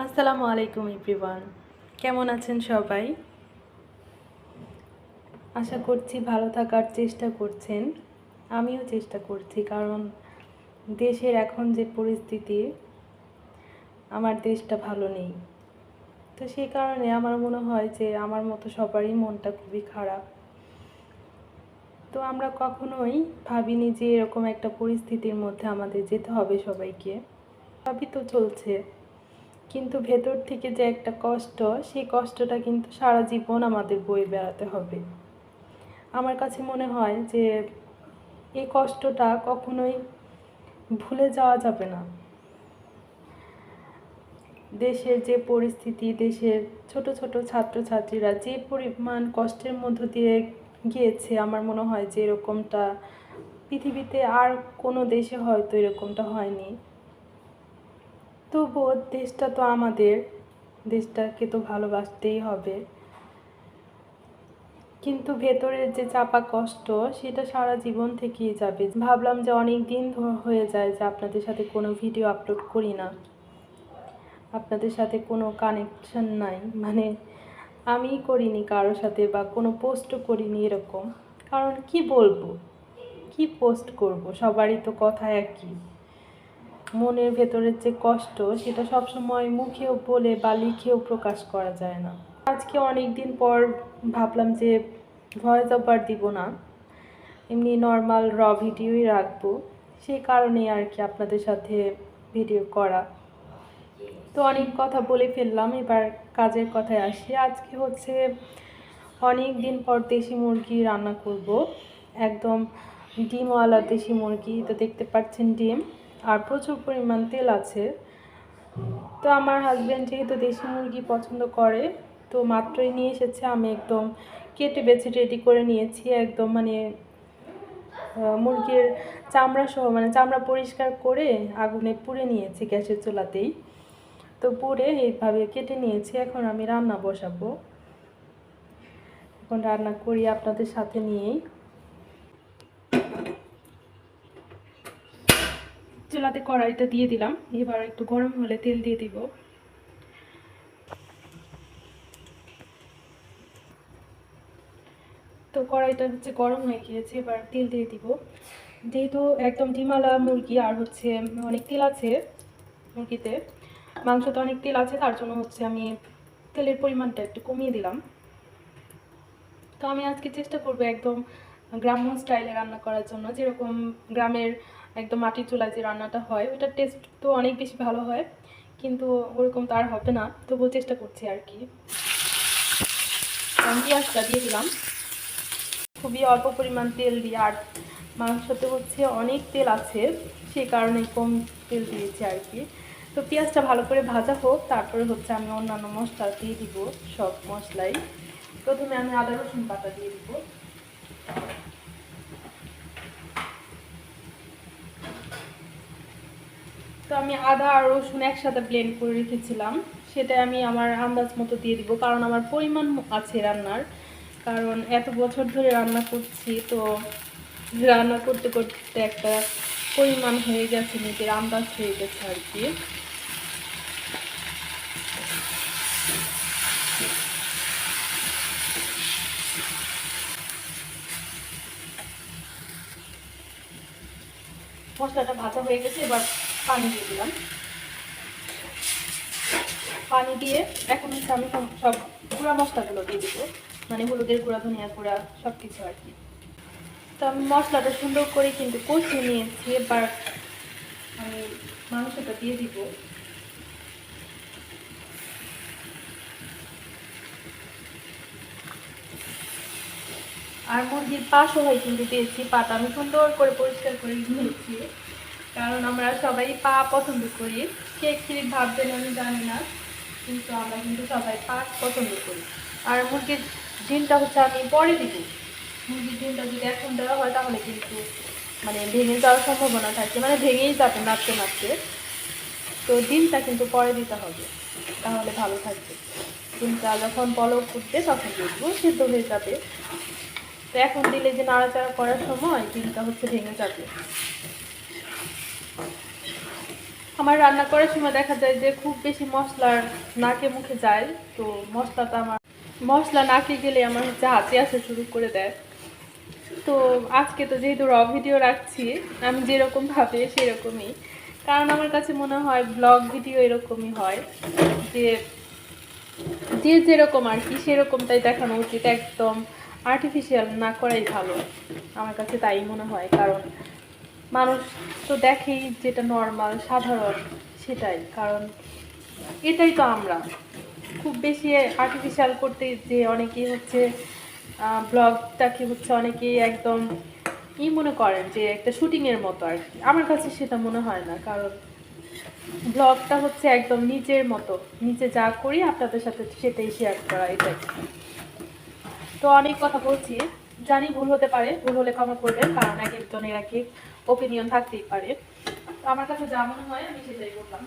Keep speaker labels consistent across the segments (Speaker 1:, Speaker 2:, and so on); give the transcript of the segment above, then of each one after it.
Speaker 1: আসসালামু আলাইকুম, এভরিওয়ান। কেমন আছেন সবাই? আশা করছি ভালো থাকার চেষ্টা করছেন। আমিও চেষ্টা করছি, কারণ দেশের এখন যে পরিস্থিতি, আমার দেশটা ভালো নেই। তো সেই কারণে আমার মনে হয় যে আমার মতো সবারই মনটা খুবই খারাপ। তো আমরা কখনোই ভাবিনি যে এরকম একটা পরিস্থিতির মধ্যে আমাদের যেতে হবে সবাইকে। সবই তো চলছে। কিন্তু ভেতর থেকে যে একটা কষ্ট, সেই কষ্টটা কিন্তু সারা জীবন আমাদের বয়ে বেড়াতে হবে। আমার কাছে মনে হয় যে এই কষ্টটা কখনোই ভুলে যাওয়া যাবে না। দেশের যে পরিস্থিতি, দেশের ছোট ছোট ছাত্রছাত্রীরা যে পরিমাণ কষ্টের মধ্য দিয়ে গিয়েছে, আমার মনে হয় যে এরকমটা পৃথিবীতে আর কোনো দেশে হয়তো এরকমটা হয়নি। তবুও দেশটা তো আমাদের, দেশটাকে তো ভালোবাসতেই হবে। কিন্তু ভেতরের যে চাপা কষ্ট, সেটা সারা জীবন থেকেই যাবে। ভাবলাম যে অনেক দিন হয়ে যায় যে আপনাদের সাথে কোনো ভিডিও আপলোড করি না। আপনাদের সাথে কোনো কানেকশন নাই। মানে আমি করিনি কারোর সাথে বা কোনো পোস্টও করিনি এরকম। কারণ কি বলব? কি পোস্ট করব? সবারই তো কথা একই। মনের ভেতরের যে কষ্ট, সেটা সবসময় মুখেও বলে বা লিখেও প্রকাশ করা যায় না। আজকে অনেক দিন পর ভাবলাম যে ভয়েস ওভার দিব না। এমনি নর্মাল র ভিডিওই রাখব। সেই কারণেই আর কি আপনাদের সাথে ভিডিও করা। তো অনেক কথা বলে ফেললাম, এবার কাজের কথায় আসি। আজকে হচ্ছে অনেক দিন পর দেশি মুরগি রান্না করব। একদম ডিমওয়ালা দেশি মুরগি, তো দেখতে পাচ্ছেন ডিম। আর প্রচুর পরিমাণ তেল আছে। তো আমার হাজব্যান্ড যেহেতু দেশি মুরগি পছন্দ করে, তো মাত্রই নিয়ে এসেছে। আমি একদম কেটে বেছে রেডি করে নিয়েছি। একদম মানে মুরগির চামড়া সহ মানে চামড়া পরিষ্কার করে আগুনে পুড়ে নিয়েছি গ্যাসের চুলাতেই। তো পুড়ে এইভাবে কেটে নিয়েছি। এখন আমি রান্না বসাবো। এখন রান্না করি আপনাদের সাথে নিয়েই। চুলাতে কড়াইটা দিয়ে দিলাম। এবার একটু গরম হলে তেল দিয়ে দিব। তো কড়াইটা হচ্ছে গরম হয়ে গিয়েছে, এবার তেল দিয়ে দিব। যেহেতু একদম ডিমালা মুরগি আর হচ্ছে অনেক তেল আছে মুরগিতে, মাংসতে অনেক তেল আছে, তার জন্য হচ্ছে আমি তেলের পরিমাণটা একটু কমিয়ে দিলাম। তো আমি আজকে চেষ্টা করব একদম গ্রাম্য স্টাইলে রান্না করার জন্য। যেরকম গ্রামের একদম মাটির চুলায় যে রান্নাটা হয়, ওটার টেস্ট তো অনেক বেশি ভালো হয়। কিন্তু ওরকম তো আর হবে না, তবুও চেষ্টা করছি আর কি। পেঁয়াজটা দিয়ে দিলাম। খুবই অল্প পরিমাণ তেল দিয়ে, আর মাংসতে হচ্ছে অনেক তেল আছে সেই কারণে কম তেল দিয়েছি আর কি। তো পেঁয়াজটা ভালো করে ভাজা হোক, তারপরে হচ্ছে আমি অন্যান্য মশলা দিয়ে দিব, সব মশলাই। প্রথমে আমি আদা রসুন পাতা দিয়ে দিব। তো আমি আদা আর রসুন একসাথে ব্লেন্ড করে রেখেছিলাম। সেটা আমি আমার আন্দাজ মতো দিয়ে দিব, কারণ আমার পরিমাণ আছে রান্নার। কারণ এত বছর ধরে রান্না করছি, তো রান্না করতে করতে একটা পরিমাণ হয়ে গেছে, নিজের আন্দাজ হয়ে গেছে আর কি। মশলাটা ভাজা হয়ে গেছে, এবার পানি দিয়ে দিলাম। পানি দিয়ে এখন হচ্ছে আমি সব- গুঁড়া মশলাগুলো দিয়ে দিব। মানে হলুদের গুঁড়া, ধনিয়া গুঁড়া সব কিছু আর কি। তো আমি মশলাটা সুন্দর করে কিন্তু কষিয়ে নিয়েছি। এবার আমি মাংসটা দিয়ে দিব। আর মুরগির পা সবাই কিন্তু দিয়েছি। পাটা আমি সুন্দর করে পরিষ্কার করে নিয়েছি কারণ আমরা সবাই পা পছন্দ করি। কে কী ভাববেন আমি জানি না, কিন্তু আমরা কিন্তু সবাই পা পছন্দ করি। আর মুরগির ডিমটা হচ্ছে আমি পরে দিব। মুরগির ডিমটা যদি এখন দেওয়া হয় তাহলে কিন্তু মানে ভেঙে যাওয়ার সম্ভাবনা থাকে মানে ভেঙেই যাবে, নাড়তে নাড়তে। তো ডিমটা কিন্তু পরে দিতে হবে, তাহলে ভালো থাকবে। ডিমটা যখন পলক উঠবে তখন দেখব সিদ্ধ হয়ে যাবে। তো এখন দিলে যে নাড়াচাড়া করার সময় ডিমটা হচ্ছে ভেঙে যাবে। আমার রান্না করার সময় দেখা যায় যে খুব বেশি মশলার নাকে মুখে যায়, তো মশলাটা আমার মশলা নাকে গেলে আমার হচ্ছে হাতে আসা শুরু করে দেয়। তো আজকে তো যেহেতু র ভিডিও রাখছি, আমি যেরকম ভাবে সেরকমই। কারণ আমার কাছে মনে হয় ব্লগ ভিডিও এরকমই হয়, যে যে যেরকম আর কি সেরকমটাই দেখানো উচিত, একদম আর্টিফিশিয়াল না করাই ভালো। আমার কাছে তাই মনে হয়, কারণ মানুষ তো দেখেই যেটা নর্মাল সাধারণ, সেটাই। কারণ এটাই তো আমরা। খুব বেশি আর্টিফিশিয়াল করতে যে অনেকেই হচ্ছে ব্লগটাকে হচ্ছে অনেকেই একদম ই মনে করেন যে একটা শুটিংয়ের মতো আর কি। আমার কাছে সেটা মনে হয় না। কারণ ব্লগটা হচ্ছে একদম নিজের মতো। নিজে যা করি, আপনাদের সাথে সেটাই শেয়ার করা, এটাই। তো অনেক কথা বলছি। জানি ভুল হতে পারে, ভুল হলে ক্ষমা করবেন, কারণ এক একজনের এক এক ওপিনিয়ন থাকতেই পারে। তো আমার কাছে যা মনে হয়, আমি সেটাই করলাম।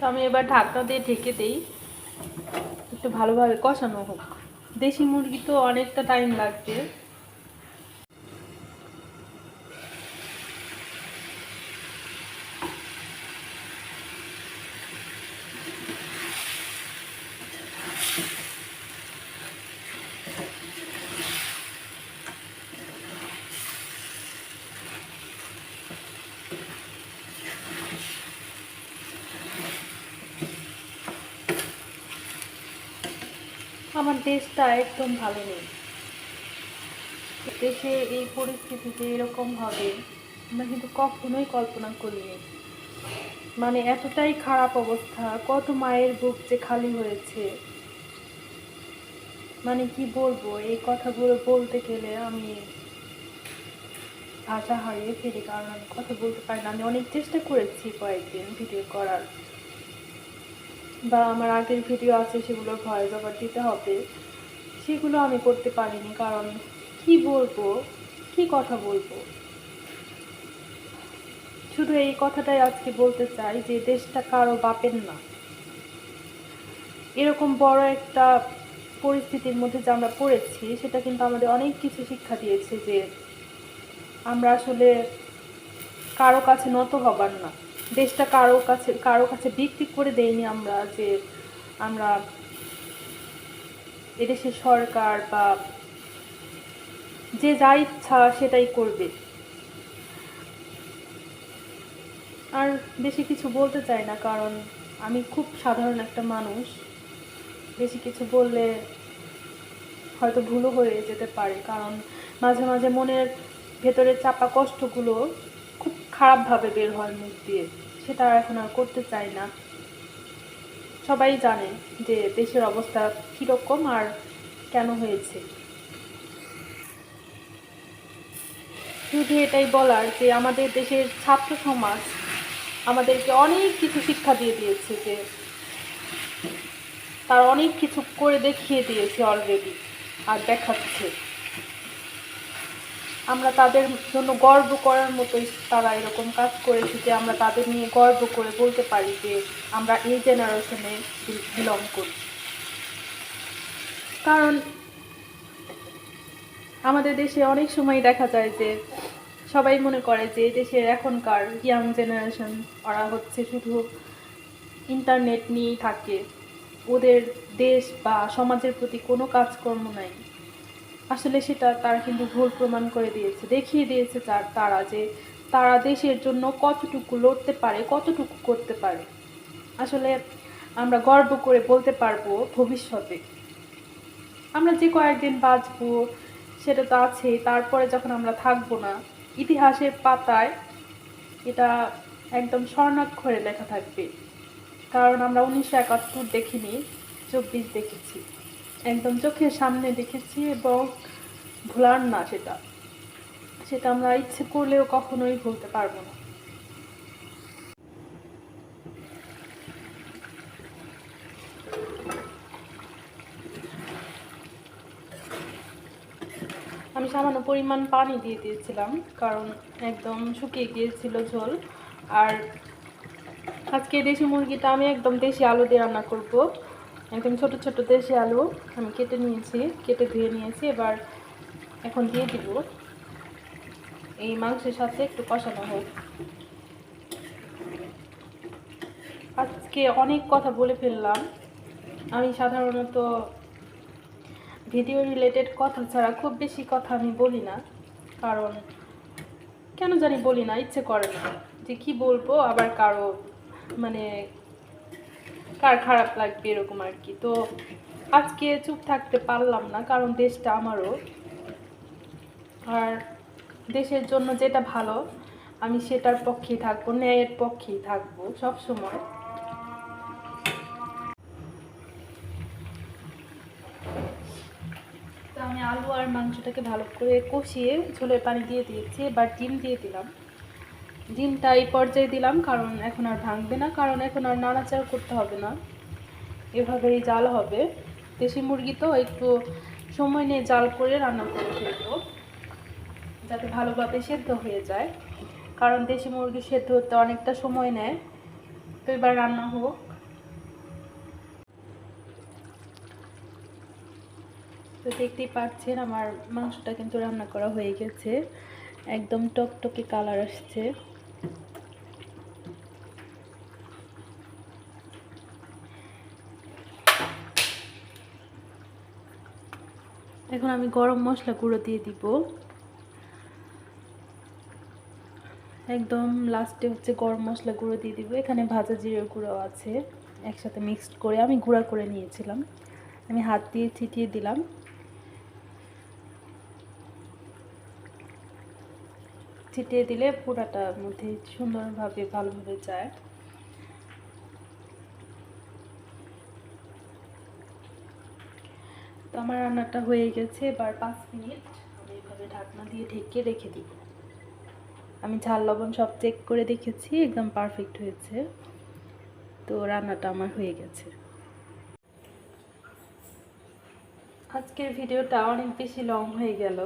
Speaker 1: তো আমি এবার ঢাকনা দিয়ে ঢেকে দেই। একটু ভালোভাবে কষানো হোক। দেশি মুরগি তো অনেকটা টাইম লাগবে। আমার দেশটা একদম ভালো নেই। দেশে এই পরিস্থিতিতে এরকম হবে আমরা কিন্তু কখনোই কল্পনা করিনি মানে এতটাই খারাপ অবস্থা, কত মায়ের বুক যে খালি হয়েছে। মানে কি বলব, এই কথাগুলো বলতে গেলে আমি ভাষা হারিয়ে ফেলি, কারণ আমি কথা বলতে পারি না। আমি অনেক চেষ্টা করেছি কয়েকদিন ভিডিও করার। বা আমার আগের ভিডিও আছে, সেগুলো ভয়েস ওভার দিতে হবে। সেগুলো আমি করতে পারিনি, কারণ কি বলব? কি কথা বলব? শুধু এই কথাটাই আজকে বলতে চাই যে, দেশটা কারও বাপের না। এরকম বড় একটা পরিস্থিতির মধ্যে যে আমরা পড়েছি, সেটা কিন্তু আমাদের অনেক কিছু শিক্ষা দিয়েছে যে, আমরা আসলে কারও কাছে নত হবার না। দেশটা কারও কাছে কারও কাছে বিক্রি করে দেয়নি আমরা যে আমরা এদেশের সরকার বা যে যা ইচ্ছা সেটাই করবে। আর বেশি কিছু বলতে চাই না, কারণ আমি খুব সাধারণ একটা মানুষ। বেশি কিছু বললে হয়তো ভুলও হয়ে যেতে পারে, কারণ মাঝে মাঝে মনের ভেতরে চাপা কষ্টগুলো খারাপভাবে বের হয় মুখ দিয়ে, সেটা এখন আর করতে চাই না। সবাই জানে যে দেশের অবস্থা কীরকম আর কেন হয়েছে। শুধু এটাই বলার যে আমাদের দেশের ছাত্র সমাজ আমাদেরকে অনেক কিছু শিক্ষা দিয়ে দিয়েছে যে, তার অনেক কিছু করে দেখিয়ে দিয়েছে অলরেডি আর দেখাচ্ছে। আমরা তাদের জন্য গর্ব করার মতোই তারা এরকম কাজ করেছে যে আমরা তাদের নিয়ে গর্ব করে বলতে পারি যে আমরা এই জেনারেশনে বিলং করি। কারণ আমাদের দেশে অনেক সময় দেখা যায় যে সবাই মনে করে যে দেশের এখনকার ইয়াং জেনারেশন ওরা হচ্ছে শুধু ইন্টারনেট নিয়েই থাকে। ওদের দেশ বা সমাজের প্রতি কোনো কাজকর্ম নাই। আসলে সেটা তারা কিন্তু ভুল প্রমাণ করে দিয়েছে। দেখিয়ে দিয়েছে তার, তারা যে তারা দেশের জন্য কতটুকু লড়তে পারে, কতটুকু করতে পারে। আসলে আমরা গর্ব করে বলতে পারব ভবিষ্যতে। আমরা যে কয়েকদিন বাঁচবো, সেটা তো আছেই তারপরে যখন আমরা থাকব না, ইতিহাসের পাতায় এটা একদম স্বর্ণাক্ষরে লেখা থাকবে। কারণ আমরা উনিশশো একাত্তর দেখিনি, চব্বিশ দেখেছি। একদম চোখের সামনে দেখেছি এবং ভোলার না সেটা। সেটা আমরা ইচ্ছে করলেও কখনোই ভুলতে পারব না। আমি সামান্য পরিমাণ পানি দিয়ে দিয়েছিলাম, কারণ একদম শুকিয়ে গিয়েছিল ঝোল। আর আজকে দেশি মুরগিটা আমি একদম দেশি আলু দিয়ে রান্না করব। একদম ছোট ছোট দেশি আলু আমি কেটে নিয়েছি, কেটে ধুয়ে নিয়েছি, এবার এখন দিয়ে দিব। এই মাংসের সাথে একটু কষানো হোক। আজকে অনেক কথা বলে ফেললাম। আমি সাধারণত ভিডিও রিলেটেড কথা ছাড়া খুব বেশি কথা আমি বলি না, কারণ কেন জানি বলি না, ইচ্ছে করে না যে কি বলব, আবার কারও মানে কার খারাপ লাগবে এরকম আর কি। তো আজকে চুপ থাকতে পারলাম না, কারণ দেশটা আমারও। আর দেশের জন্য যেটা ভালো, আমি সেটার পক্ষেই থাকব, ন্যায়ের পক্ষেই থাকব সবসময়। আমি আলু আর মাংসটাকে ভালো করে কষিয়ে ঝোলের পানি দিয়ে দিয়েছি, এবার ডিম দিয়ে দিলাম। ডিমটা এই পর্যায়ে দিলাম, কারণ এখন আর ভাঙবে না, কারণ এখন আর নাড়াচাড়া করতে হবে না। এভাবেই জাল হবে। দেশি মুরগি তো একটু সময় নিয়ে জাল করে রান্না করে ফেলব, যাতে ভালোভাবে সেদ্ধ হয়ে যায়। কারণ দেশি মুরগি সেদ্ধ হতে অনেকটা সময় নেয়। তো এবার রান্না হোক। তো দেখতেই পাচ্ছেন, আমার মাংসটা কিন্তু রান্না করা হয়ে গেছে। একদম টকটকে কালার আসছে। এখন আমি গরম মশলা গুঁড়ো দিয়ে দিব। একদম লাস্টে হচ্ছে গরম মশলা গুঁড়ো দিয়ে দিব। এখানে ভাজা জিরের গুঁড়ো আছে, একসাথে মিক্সড করে আমি গুঁড়া করে নিয়েছিলাম। আমি হাত দিয়ে ছিটিয়ে দিলাম। ছিটিয়ে দিলে পুরাটার মধ্যে সুন্দরভাবে ভালোভাবে যায়। তো আমার রান্নাটা হয়ে গেছে, এবার পাঁচ মিনিট আমি এইভাবে ঢাকনা দিয়ে ঢেকে রেখে দিব। আমি ঝাল লবণ সব চেক করে দেখেছি, একদম পারফেক্ট হয়েছে। তো রান্নাটা আমার হয়ে গেছে। আজকের ভিডিওটা অনেক বেশি লং হয়ে গেল,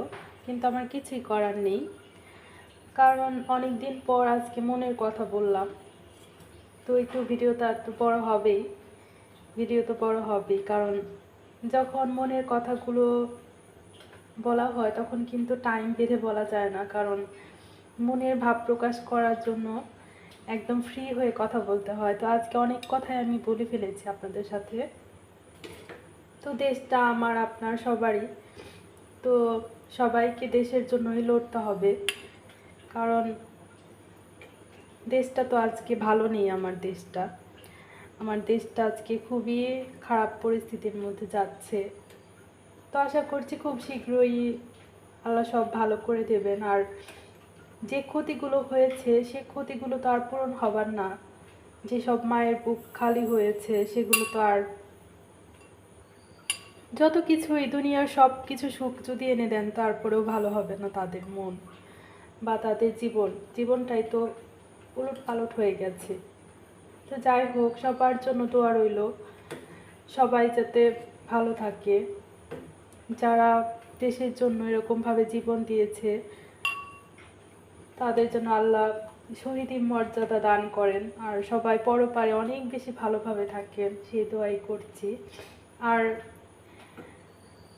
Speaker 1: কিন্তু আমার কিছুই করার নেই। কারণ অনেক দিন পর আজকে মনের কথা বললাম। তো একটু ভিডিওটা একটু বড় হবেই, ভিডিও তো বড় হবেই, কারণ যখন মনের কথাগুলো বলা হয়, তখন কিন্তু টাইম বেঁধে বলা যায় না। কারণ মনের ভাব প্রকাশ করার জন্য একদম ফ্রি হয়ে কথা বলতে হয়। তো আজকে অনেক কথাই আমি বলে ফেলেছি আপনাদের সাথে। তো দেশটা আমার, আপনার, সবারই। তো সবাইকে দেশের জন্যই লড়তে হবে। কারণ দেশটা তো আজকে ভালো নেই আমার দেশটা। আমার দেশটা আজকে খুবই খারাপ পরিস্থিতির মধ্যে যাচ্ছে। তো আশা করছি খুব শীঘ্রই আল্লাহ সব ভালো করে দেবেন। আর যে ক্ষতিগুলো হয়েছে, সে ক্ষতিগুলো তো আর পূরণ হবার না। যেসব মায়ের বুক খালি হয়েছে, সেগুলো তো আর যত কিছুই দুনিয়ার সব কিছু সুখ যদি এনে দেন, তারপরেও ভালো হবে না তাদের মন বা তাদের জীবন। জীবনটাই তো উলট পালট হয়ে গেছে। তো যাই হোক, সবার জন্য দোয়া রইল। সবাই যাতে ভালো থাকে। যারা দেশের জন্য এরকমভাবে জীবন দিয়েছে, তাদের জন্য আল্লাহ শহীদি মর্যাদা দান করেন। আর সবাই পরপারে অনেক বেশি ভালোভাবে থাকেন সেই দোয়াই করছি। আর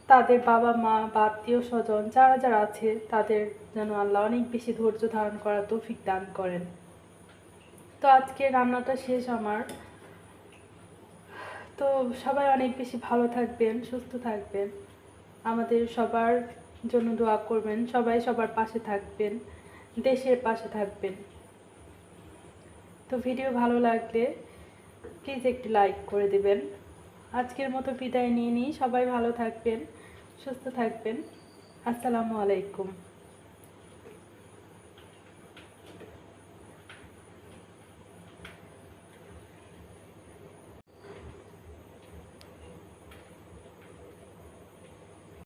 Speaker 1: তাদের বাবা মা বা আত্মীয় স্বজন, যারা যারা আছে, তাদের যেন আল্লাহ অনেক বেশি ধৈর্য ধারণ করা তৌফিক দান করেন। তো আজকে রান্নাটা শেষ আমার। তো সবাই অনেক বেশি ভালো থাকবেন, সুস্থ থাকবেন। আমাদের সবার জন্য দোয়া করবেন, সবাই সবার পাশে থাকবেন, দেশের পাশে থাকবেন। তো ভিডিও ভালো লাগলে প্লিজ একটি লাইক করে দেবেন। আজকের মতো বিদায় নিয়ে নিই, সবাই ভালো থাকবেন, সুস্থ থাকবেন। আসসালামু আলাইকুম।